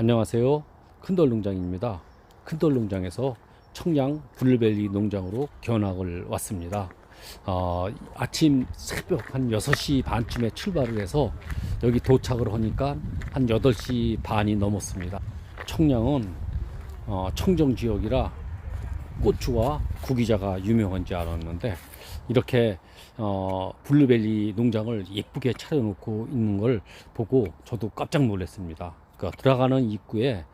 안녕하세요. 큰돌 농장입니다. 큰돌 농장에서 청양 블루베리 농장으로 견학을 왔습니다. 어, 아침 새벽 한 6시 반쯤에 출발을 해서 여기 도착을 하니까 한 8시 반이 넘었습니다. 청양은 어, 청정 지역이라 고추와 구기자가 유명한 줄 알았는데 이렇게 어, 블루베리 농장을 예쁘게 차려놓고 있는 걸 보고 저도 깜짝 놀랐습니다. 그러니까 들어가는 입구에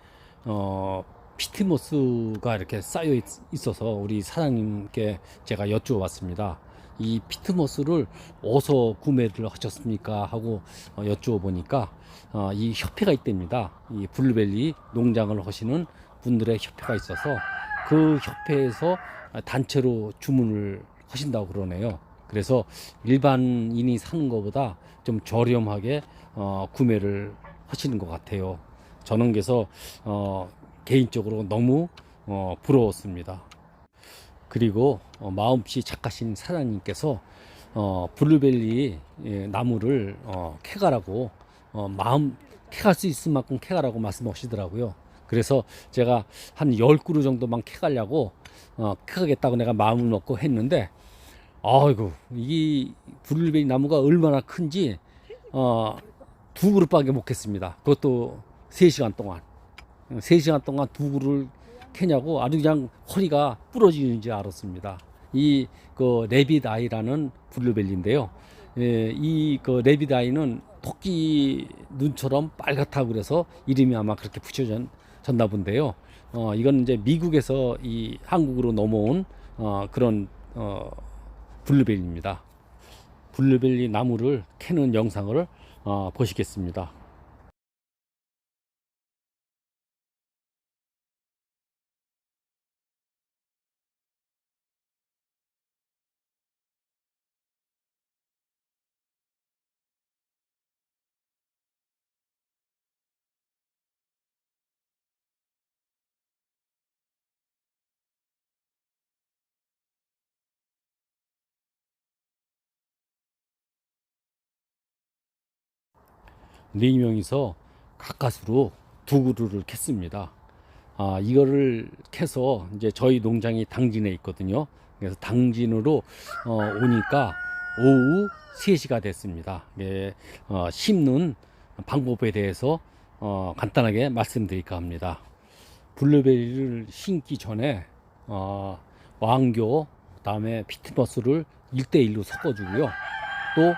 어, 피트모스가 이렇게 쌓여 있, 있어서 우리 사장님께 제가 여쭈어봤습니다. 이 피트모스를 어디서 구매를 하셨습니까? 하고 어, 여쭈어보니까 어, 이 협회가 있답니다. 이 블루베리 농장을 하시는 분들의 협회가 있어서 그 협회에서 단체로 주문을 하신다고 그러네요. 그래서 일반인이 사는 것보다 좀 저렴하게 어, 구매를 하시는 것 같아요. 저는 그래서 어, 개인적으로 너무 어, 부러웠습니다. 그리고 어, 마음씨 착하신 사장님께서 어, 블루벨리 예, 나무를 어, 캐가라고 어, 마음 캐갈 수 있을 만큼 캐가라고 말씀하시더라고요. 그래서 제가 한 10그루 정도만 캐가려고 어, 캐가겠다고 내가 마음을 먹고 했는데 아이고 이 블루베리 나무가 얼마나 큰지 어, 두 그루밖에 못 캤습니다. 그것도 3시간 동안 3시간 동안 두 그루를 캐냐고 아주 그냥 허리가 부러지는 지 알았습니다. 이 그 레빗 아이라는 블루벨리인데요. 예, 이그 레빗 아이는 토끼 눈처럼 빨갛다고 그래서 이름이 아마 그렇게 붙여졌나 본데요. 어, 이건 이제 미국에서 이 한국으로 넘어온 어, 그런 어, 블루벨리입니다. 블루벨리 나무를 캐는 영상을 어, 보시겠습니다. 네 명이서 가까스로 두 그루를 캤습니다. 아, 이거를 캐서 이제 저희 농장이 당진에 있거든요. 그래서 당진으로 어, 오니까 오후 3시가 됐습니다. 예, 어, 심는 방법에 대해서 어, 간단하게 말씀드릴까 합니다. 블루베리를 심기 전에 어, 왕교, 그다음에 피트버스를 1대1로 섞어주고요. 또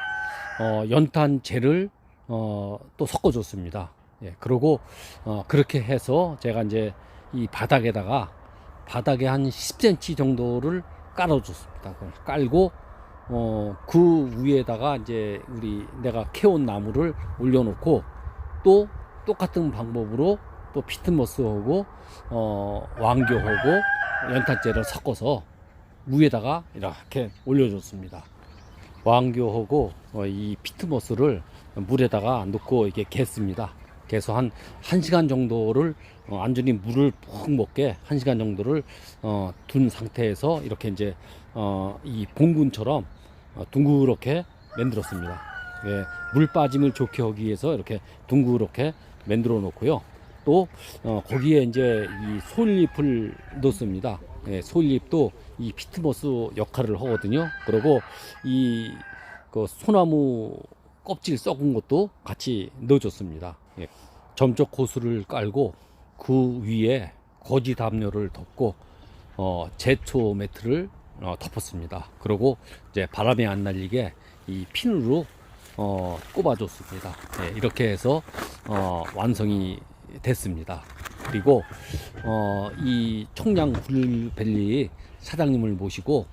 어, 연탄재를 어, 또 섞어줬습니다. 예, 그리고 어, 그렇게 해서 제가 이제 이 바닥에다가 바닥에 한 10cm 정도를 깔아줬습니다. 깔고 어, 그 위에다가 이제 우리 내가 캐온 나무를 올려놓고 또 똑같은 방법으로 또 피트모스하고 어, 왕교하고 연탄재를 섞어서 위에다가 이렇게 올려줬습니다. 왕교하고 어, 이 피트모스를 물에다가 넣고 이렇게 갰습니다. 그래서 한 1시간 정도를 어, 완전히 물을 푹 먹게 1시간 정도를 어, 둔 상태에서 이렇게 이제 어, 이 봉군처럼 어, 둥그렇게 만들었습니다. 예, 물 빠짐을 좋게 하기 위해서 이렇게 둥그렇게 만들어 놓고요. 또 어, 거기에 이제 이 솔잎을 넣습니다. 예, 솔잎도 이 피트모스 역할을 하거든요. 그리고 이 그 소나무 껍질 썩은 것도 같이 넣어줬습니다. 예. 점적 고수를 깔고 그 위에 거지 담요를 덮고 어, 제초 매트를 어, 덮었습니다. 그리고 이제 바람이 안 날리게 이 핀으로 어, 꼽아줬습니다. 예, 이렇게 해서 어, 완성이 됐습니다. 그리고 어, 이 청량 블루벨리 사장님을 모시고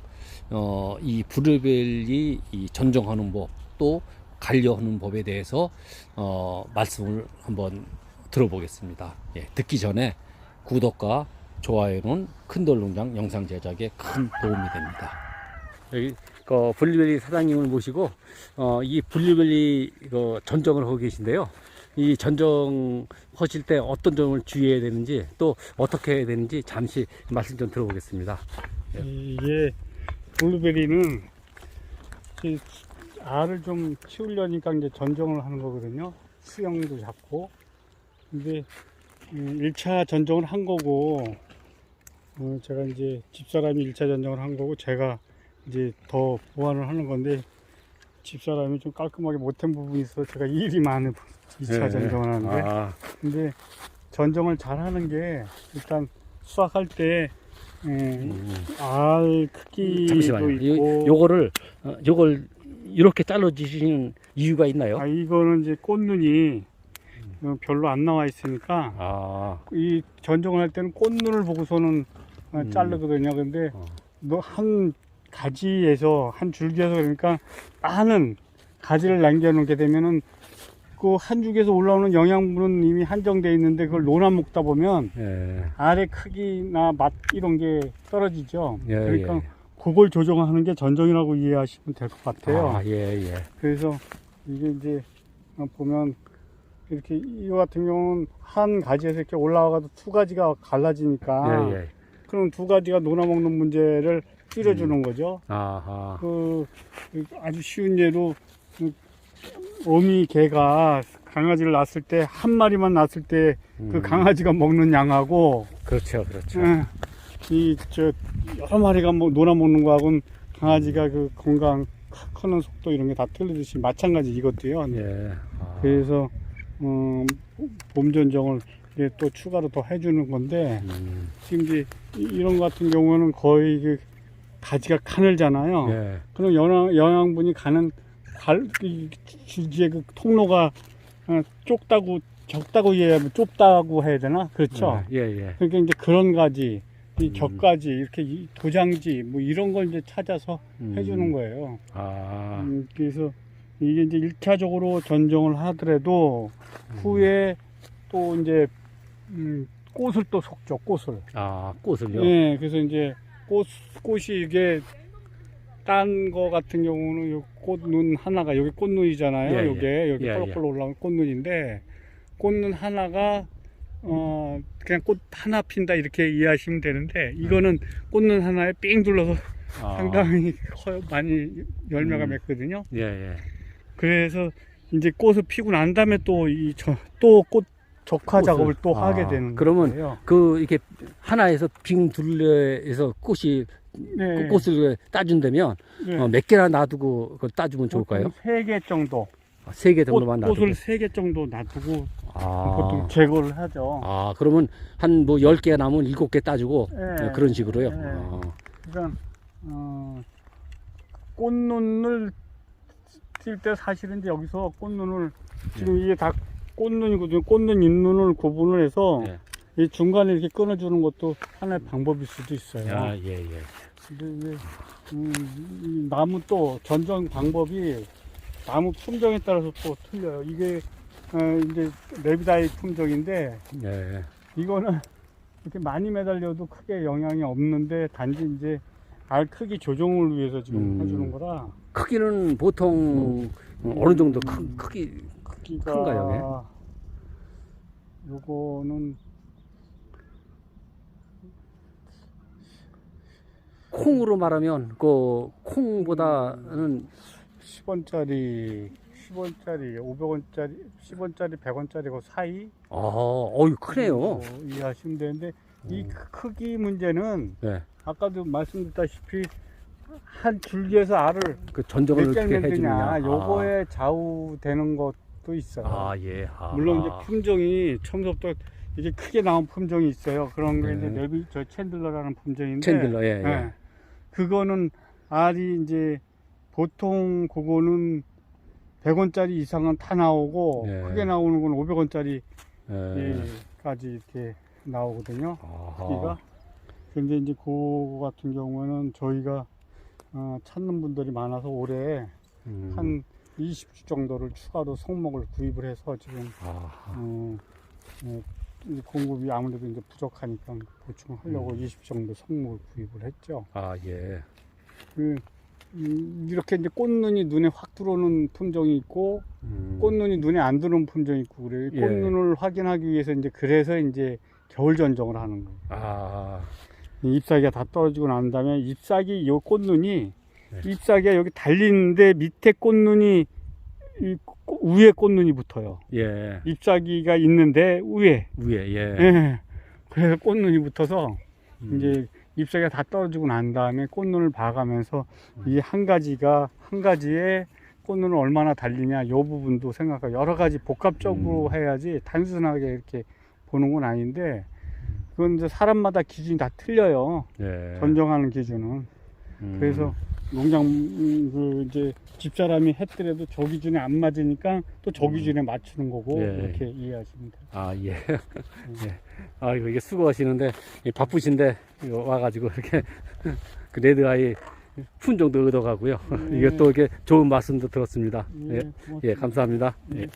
어, 이 블루벨리 이 전정하는 법또 관리하는 법에 대해서 어, 말씀을 한번 들어보겠습니다. 예, 듣기 전에 구독과 좋아요는 큰돌 농장 영상 제작에 큰 도움이 됩니다. 여기 그 블루베리 사장님을 모시고 어, 이 블루베리 그 전정을 하고 계신데요. 이 전정 하실 때 어떤 점을 주의해야 되는지 또 어떻게 해야 되는지 잠시 말씀 좀 들어보겠습니다. 이게 블루베리는 이 알을 좀 키우려니까 이제 전정을 하는 거거든요. 수영도 잡고. 근데 음, 1차 전정을 한 거고, 어, 제가 이제 집사람이 1차 전정을 한 거고, 제가 이제 더 보완을 하는 건데, 집사람이 좀 깔끔하게 못한 부분이 있어서 제가 일이 많은 2차 네. 전정을 하는데, 아, 근데 전정을 잘 하는 게 일단 수확할 때, 예, 음. 알 크기도 잠시만요. 있고, 요, 요거를 어, 요걸 이렇게 잘라 주시는 이유가 있나요? 아, 이거는 이제 꽃눈이 어, 별로 안 나와 있으니까, 아, 이 전정을 할 때는 꽃눈을 보고서는 어, 음. 자르거든요. 근데 어. 너한 가지에서 한 줄기에서 그러니까 많은 가지를 남겨놓게 되면은 그 한 줄기에서 올라오는 영양분은 이미 한정돼 있는데 그걸 논아 먹다 보면 예. 알의 크기나 맛 이런 게 떨어지죠. 예, 그러니까 예. 그걸 조정하는 게 전정이라고 이해하시면 될 것 같아요. 아, 예, 예. 그래서 이게 이제 보면 이렇게 이거 같은 경우는 한 가지에서 이렇게 올라와가도 두 가지가 갈라지니까 예, 예. 그럼 두 가지가 논아먹는 문제를 줄여주는 음. 거죠. 아하. 그, 그 아주 쉬운 예로 그 어미 개가 강아지를 낳았을 때 한 마리만 낳았을 때그 음. 강아지가 먹는 양하고 그렇죠, 그렇죠. 이 저 여러 마리가 뭐 놀아먹는 거하고는 강아지가 그 건강 크- 크는 속도 이런 게 다 틀리듯이 마찬가지 이것도요. 예. 아. 그래서 음, 봄전정을 이제 또 추가로 더 해주는 건데 음. 지금 이제 이- 이런 거 같은 경우는 거의 그 가지가 가늘잖아요. 예. 그럼 영양, 영양분이 가는 갈, 이 줄기의 그 통로가 어, 좁다고 적다고 이해하면 뭐 좁다고 해야 되나? 그렇죠. 예, 예. 그러니까 이제 그런 가지, 이 음. 격가지, 이렇게 이 도장지, 뭐 이런 걸 이제 찾아서 음. 해주는 거예요. 아. 음, 그래서 이게 이제 1차적으로 전정을 하더라도 음. 후에 또 이제 음, 꽃을 또 속죠, 꽃을. 아, 꽃을요? 예, 그래서 이제 꽃, 꽃이 이게 딴 거 같은 경우는 요 꽃눈 하나가 여기 꽃눈이잖아요. 예, 예. 요게 여기 예, 펄럭펄럭 올라온 꽃눈인데 꽃눈 하나가 어 그냥 꽃 하나 핀다 이렇게 이해하시면 되는데 이거는 꽃눈 하나에 삥 둘러서 아. 상당히 커 많이 열매가 음. 맺거든요. 예, 예. 그래서 이제 꽃을 피고 난 다음에 또이또꽃 적화 꽃을. 작업을 또 아, 하게 되는 그러면 거예요. 그 이렇게 하나에서 빙 둘레에서 꽃이 네, 꽃을 따준다면 네. 어, 몇 개나 놔두고 그걸 따주면 좋을까요? 세 개 정도. 아, 세개 꽃, 정도만 놔두고. 꽃을 세 개 정도 놔두고 아. 보통 제거를 하죠. 아, 그러면 한 뭐 10개 남으면 7개 따주고 예. 어, 그런 식으로요. 예. 아. 그러니까 어, 꽃눈을 튈때 사실은 이제 여기서 꽃눈을 지금 이게 다 꽃눈이거든요. 꽃눈 잎눈을 구분을 해서 예. 이 중간에 이렇게 끊어주는 것도 하나의 방법일 수도 있어요. 야, 예, 예. 근데 이게 음, 이 나무 또 전정 방법이 나무 품종에 따라서 또 틀려요. 이게 어, 이제 레비다이 품종인데 예. 이거는 이렇게 많이 매달려도 크게 영향이 없는데 단지 이제 알 크기 조정을 위해서 지금 음. 해주는 거라 크기는 보통 어, 어느 정도 크, 크기 크기가 큰가요, 요거는 콩으로 말하면 그 콩보다는 10원짜리 10원짜리 500원짜리 10원짜리 100원짜리 그 사이 아, 어유 크네요. 뭐 이해하시면 되는데 이 음. 크- 크기 문제는 네. 아까도 말씀드렸다시피 한 줄기에서 알을 그 전정을 몇 어떻게 해주느냐. 내느냐 요거에 좌우되는 것도 있어요. 아, 예. 아. 물론 이제 품종이 처음부터 이게 크게 나온 품종이 있어요. 그런 게 이제 네. 네비 저 챈들러라는 품종인데 챈들러, 예, 예. 예. 그거는 알이 이제 보통 그거는 100원짜리 이상은 다 나오고 예. 크게 나오는 건 500원짜리까지 예. 이렇게 나오거든요. 아하. 크기가. 근데 이제 그거 같은 경우는 저희가 어, 찾는 분들이 많아서 올해 음. 한 20주 정도를 추가로 성목을 구입을 해서 지금. 어, 어, 이 공급이 아무래도 이제 부족하니까 보충하려고 음. 20 정도 성목을 구입을 했죠. 아, 예. 그, 음, 이렇게 이제 꽃눈이 눈에 확 들어오는 품종이 있고 음. 꽃눈이 눈에 안 들어오는 품종이 있고 그래요. 예. 꽃눈을 확인하기 위해서 이제 그래서 이제 겨울 전정을 하는 거예요. 아, 이 잎사귀가 다 떨어지고 난 다음에 잎사귀 요 꽃눈이 네. 잎사귀가 여기 달리는데 밑에 꽃눈이 위에 꽃눈이 붙어요. 예. 잎사귀가 있는데 위에. 위에, 예. 예. 그래서 꽃눈이 붙어서 음. 이제 잎사귀가 다 떨어지고 난 다음에 꽃눈을 봐가면서 이 한 가지가 한 가지에 꽃눈을 얼마나 달리냐 요 부분도 생각하고 여러 가지 복합적으로 음. 해야지 단순하게 이렇게 보는 건 아닌데 그건 이제 사람마다 기준이 다 틀려요. 예. 전정하는 기준은. 음. 그래서 농장 음, 그 이제 집사람이 했더라도 저 기준에 안 맞으니까 또저 음. 기준에 맞추는 거고 예. 이렇게 이해하시면 돼요. 아, 예. 예. 아, 이거 이게 수고하시는데, 이 바쁘신데, 이거 와가지고 이렇게, 그 레드아이 품종도 얻어가고요. 예. 이게 또 이렇게 좋은 말씀도 들었습니다. 예, 예, 고맙습니다. 예 감사합니다. 예. 예.